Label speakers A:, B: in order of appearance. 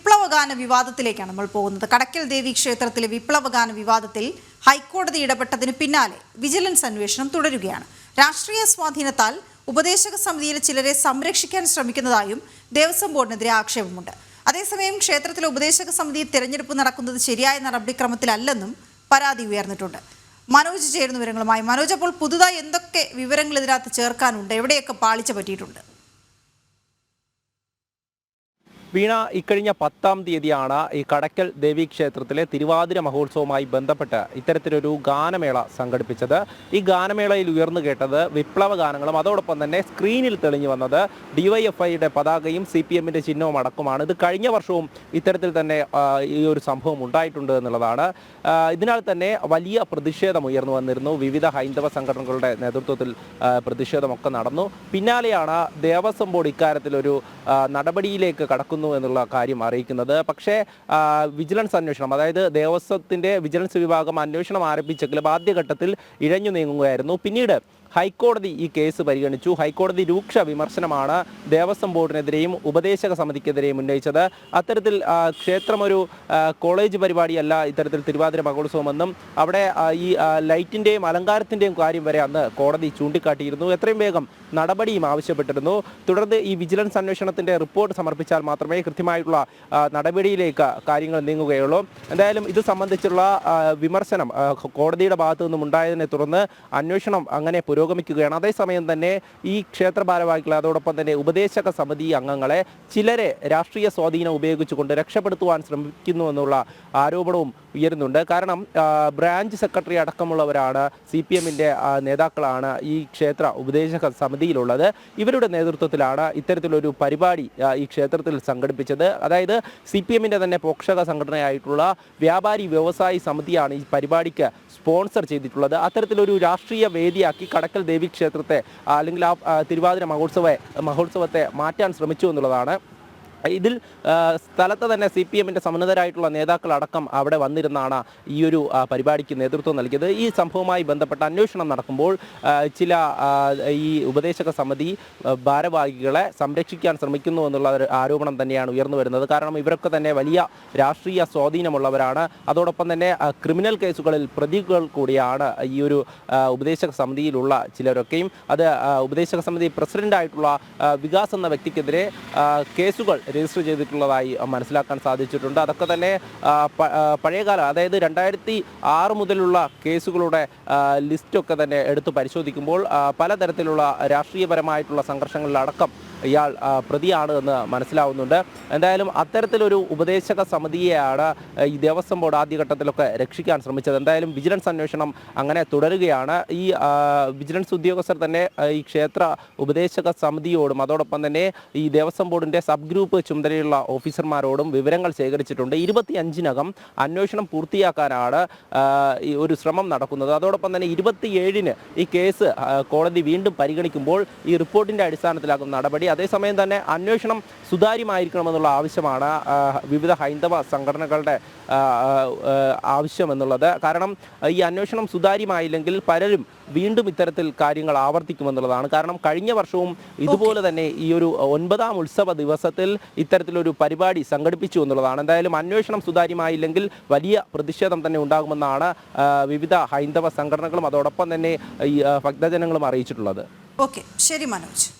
A: വിപ്ലവഗാന വിവാദത്തിലേക്കാണ് നമ്മൾ പോകുന്നത്. കടക്കൽ ദേവി ക്ഷേത്രത്തിലെ വിപ്ലവഗാന വിവാദത്തിൽ ഹൈക്കോടതി ഇടപെട്ടതിന് പിന്നാലെ വിജിലൻസ് അന്വേഷണം തുടരുകയാണ്. രാഷ്ട്രീയ സ്വാധീനത്താൽ ഉപദേശക സമിതിയിലെ ചിലരെ സംരക്ഷിക്കാൻ ശ്രമിക്കുന്നതായും ദേവസ്വം ബോർഡിനെതിരെ ആക്ഷേപമുണ്ട്. അതേസമയം ക്ഷേത്രത്തിലെ ഉപദേശക സമിതി തിരഞ്ഞെടുപ്പ് നടക്കുന്നത് ശരിയായ നടപടിക്രമത്തിലല്ലെന്നും പരാതി ഉയർന്നിട്ടുണ്ട്. മനോജ് ചേരുന്ന വിവരങ്ങളുമായി. മനോജ് അപ്പോൾ പുതുതായി എന്തൊക്കെ വിവരങ്ങൾ ഇതിനകത്ത് ചേർക്കാനുണ്ട്? എവിടെയൊക്കെ പാളിച്ച പറ്റിയിട്ടുണ്ട്?
B: വീണ ഇക്കഴിഞ്ഞ പത്താം തീയതിയാണ് ഈ കടക്കൽ ദേവി ക്ഷേത്രത്തിലെ തിരുവാതിര മഹോത്സവവുമായി ബന്ധപ്പെട്ട് ഇത്തരത്തിലൊരു ഗാനമേള സംഘടിപ്പിച്ചത്. ഈ ഗാനമേളയിൽ ഉയർന്നു കേട്ടത് വിപ്ലവ ഗാനങ്ങളും അതോടൊപ്പം തന്നെ സ്ക്രീനിൽ തെളിഞ്ഞു വന്നത് ഡിവൈഎഫ്ഐയുടെ പതാകയും സി പി എമ്മിന്റെ ചിഹ്നവും അടക്കമാണ് ഇത് കഴിഞ്ഞ വർഷവും ഇത്തരത്തിൽ തന്നെ ഈ ഒരു സംഭവം ഉണ്ടായിട്ടുണ്ട് എന്നുള്ളതാണ്. ഇതിനാൽ തന്നെ വലിയ പ്രതിഷേധം ഉയർന്നു വന്നിരുന്നു. വിവിധ ഹൈന്ദവ സംഘടനകളുടെ നേതൃത്വത്തിൽ പ്രതിഷേധമൊക്കെ നടന്നു. പിന്നാലെയാണ് ദേവസ്വം ബോർഡ് ഇക്കാര്യത്തിലൊരു നടപടിയിലേക്ക് നടപടിയിലേക്ക് കടക്കുന്നു എന്നുള്ള കാര്യം അറിയിക്കുന്നത്. പക്ഷേ വിജിലൻസ് അന്വേഷണം അതായത് ദേവസ്വത്തിന്റെ വിജിലൻസ് വിഭാഗം അന്വേഷണം ആരംഭിച്ചെങ്കിലും ആദ്യഘട്ടത്തിൽ ഇഴഞ്ഞു നീങ്ങുകയായിരുന്നു. പിന്നീട് ഹൈക്കോടതി ഈ കേസ് പരിഗണിച്ചു. ഹൈക്കോടതി രൂക്ഷ വിമർശനമാണ് ദേവസ്വം ബോർഡിനെതിരെയും ഉപദേശക സമിതിക്കെതിരെയും ഉന്നയിച്ചത്. അത്തരത്തിൽ ക്ഷേത്രമൊരു കോളേജ് പരിപാടിയല്ല ഇത്തരത്തിൽ തിരുവാതിര മഹോത്സവമെന്നും അവിടെ ഈ ലൈറ്റിന്റെയും അലങ്കാരത്തിന്റെയും കാര്യം വരെ അന്ന് കോടതി ചൂണ്ടിക്കാട്ടിയിരുന്നു. എത്രയും വേഗം നടപടിയും ആവശ്യപ്പെട്ടിരുന്നു. തുടർന്ന് ഈ വിജിലൻസ് അന്വേഷണത്തിന്റെ റിപ്പോർട്ട് സമർപ്പിച്ചാൽ മാത്രമേ കൃത്യമായിട്ടുള്ള നടപടിയിലേക്ക് കാര്യങ്ങൾ നീങ്ങുകയുള്ളൂ. എന്തായാലും ഇത് സംബന്ധിച്ചുള്ള വിമർശനം കോടതിയുടെ ഭാഗത്തു നിന്നും ഉണ്ടായതിനെ തുടർന്ന് അന്വേഷണം അങ്ങനെ പുരോഗമിക്കുകയാണ്. അതേസമയം തന്നെ ഈ ക്ഷേത്ര ഭാരവാഹികളെ അതോടൊപ്പം തന്നെ ഉപദേശക സമിതി അംഗങ്ങളെ ചിലരെ രാഷ്ട്രീയ സ്വാധീനം ഉപയോഗിച്ചുകൊണ്ട് രക്ഷപ്പെടുത്തുവാൻ ശ്രമിക്കുന്നു എന്നുള്ള ആരോപണവും ഉയരുന്നുണ്ട്. കാരണം ബ്രാഞ്ച് സെക്രട്ടറി അടക്കമുള്ളവരാണ് സി പി എമ്മിന്റെ നേതാക്കളാണ് ഈ ക്ഷേത്ര ഉപദേശക സമിതിയിലുള്ളത്. ഇവരുടെ നേതൃത്വത്തിലാണ് ഇത്തരത്തിലൊരു പരിപാടി ഈ ക്ഷേത്രത്തിൽ സംഘടിപ്പിച്ചത്. അതായത് സി പി എമ്മിന്റെ തന്നെ പോഷക സംഘടനയായിട്ടുള്ള വ്യാപാരി വ്യവസായി സമിതിയാണ് ഈ പരിപാടിക്ക് സ്പോൺസർ ചെയ്തിട്ടുള്ളത്. അത്തരത്തിലൊരു രാഷ്ട്രീയ വേദിയാക്കി കടക്കൽ ദേവി ക്ഷേത്രത്തെ അല്ലെങ്കിൽ ആ, തിരുവാതിര മഹോത്സവ മഹോത്സവത്തെ മാറ്റാൻ ശ്രമിച്ചു എന്നുള്ളതാണ് ഇതിൽ സ്ഥലത്ത് തന്നെ സി പി എമ്മിന്റെ സമുന്നതരായിട്ടുള്ള നേതാക്കളടക്കം അവിടെ വന്നിരുന്നാണ് ഈ ഒരു പരിപാടിക്ക് നേതൃത്വം നൽകിയത്. ഈ സംഭവവുമായി ബന്ധപ്പെട്ട അന്വേഷണം നടക്കുമ്പോൾ ചില ഈ ഉപദേശക സമിതി ഭാരവാഹികളെ സംരക്ഷിക്കാൻ ശ്രമിക്കുന്നു എന്നുള്ള ഒരു ആരോപണം തന്നെയാണ് ഉയർന്നു വരുന്നത്. കാരണം ഇവരൊക്കെ തന്നെ വലിയ രാഷ്ട്രീയ സ്വാധീനമുള്ളവരാണ്. അതോടൊപ്പം തന്നെ ക്രിമിനൽ കേസുകളിൽ പ്രതികൾ കൂടിയാണ് ഈ ഒരു ഉപദേശക സമിതിയിലുള്ള ചിലരൊക്കെയും. അത് ഉപദേശക സമിതി പ്രസിഡന്റായിട്ടുള്ള ആ, വികാസ് എന്ന വ്യക്തിക്കെതിരെ കേസുകൾ രജിസ്റ്റർ ചെയ്തിട്ടുള്ളതായി മനസ്സിലാക്കാൻ സാധിച്ചിട്ടുണ്ട്. അതൊക്കെ തന്നെ പഴയകാല അതായത് രണ്ടായിരത്തി ആറ് മുതലുള്ള കേസുകളുടെ ലിസ്റ്റൊക്കെ തന്നെ എടുത്ത് പരിശോധിക്കുമ്പോൾ പലതരത്തിലുള്ള രാഷ്ട്രീയപരമായിട്ടുള്ള സംഘർഷങ്ങളിലടക്കം ഇയാൾ പ്രതിയാണ് എന്ന് മനസ്സിലാവുന്നുണ്ട്. എന്തായാലും അത്തരത്തിലൊരു ഉപദേശക സമിതിയെയാണ് ഈ ദേവസ്വം ബോർഡ് ആദ്യഘട്ടത്തിലൊക്കെ രക്ഷിക്കാൻ ശ്രമിച്ചത്. എന്തായാലും വിജിലൻസ് അന്വേഷണം അങ്ങനെ തുടരുകയാണ്. ഈ വിജിലൻസ് ഉദ്യോഗസ്ഥർ തന്നെ ഈ ക്ഷേത്ര ഉപദേശക സമിതിയോടും അതോടൊപ്പം തന്നെ ഈ ദേവസ്വം ബോർഡിന്റെ സബ് ഗ്രൂപ്പ് ചുമതലയുള്ള ഓഫീസർമാരോടും വിവരങ്ങൾ ശേഖരിച്ചിട്ടുണ്ട്. ഇരുപത്തി അഞ്ചിനകം അന്വേഷണം പൂർത്തിയാക്കാനാണ് ഒരു ശ്രമം നടക്കുന്നത്. അതോടൊപ്പം തന്നെ ഇരുപത്തിയേഴിന് ഈ കേസ് കോടതി വീണ്ടും പരിഗണിക്കുമ്പോൾ ഈ റിപ്പോർട്ടിന്റെ അടിസ്ഥാനത്തിലാകും നടപടി. അതേസമയം തന്നെ അന്വേഷണം സുതാര്യമായിരിക്കണമെന്നുള്ള ആവശ്യമാണ് വിവിധ ഹൈന്ദവ സംഘടനകളുടെ ആ, ആ, ആവശ്യം എന്നുള്ളത് കാരണം ഈ അന്വേഷണം സുതാര്യമായില്ലെങ്കിൽ പലരും വീണ്ടും ഇത്തരത്തിൽ കാര്യങ്ങൾ ആവർത്തിക്കുമെന്നുള്ളതാണ്. കാരണം കഴിഞ്ഞ വർഷവും ഇതുപോലെ തന്നെ ഈ ഒരു ഒൻപതാം ഉത്സവ ദിവസത്തിൽ ഇത്തരത്തിലൊരു പരിപാടി സംഘടിപ്പിച്ചു എന്നുള്ളതാണ്. എന്തായാലും അന്വേഷണം സുതാര്യമായില്ലെങ്കിൽ വലിയ പ്രതിഷേധം തന്നെ ഉണ്ടാകുമെന്നാണ് വിവിധ ഹൈന്ദവ സംഘടനകളും അതോടൊപ്പം തന്നെ ഈ ഭക്തജനങ്ങളും അറിയിച്ചിട്ടുള്ളത്.
A: ഓക്കെ. ശരി മനോജ്.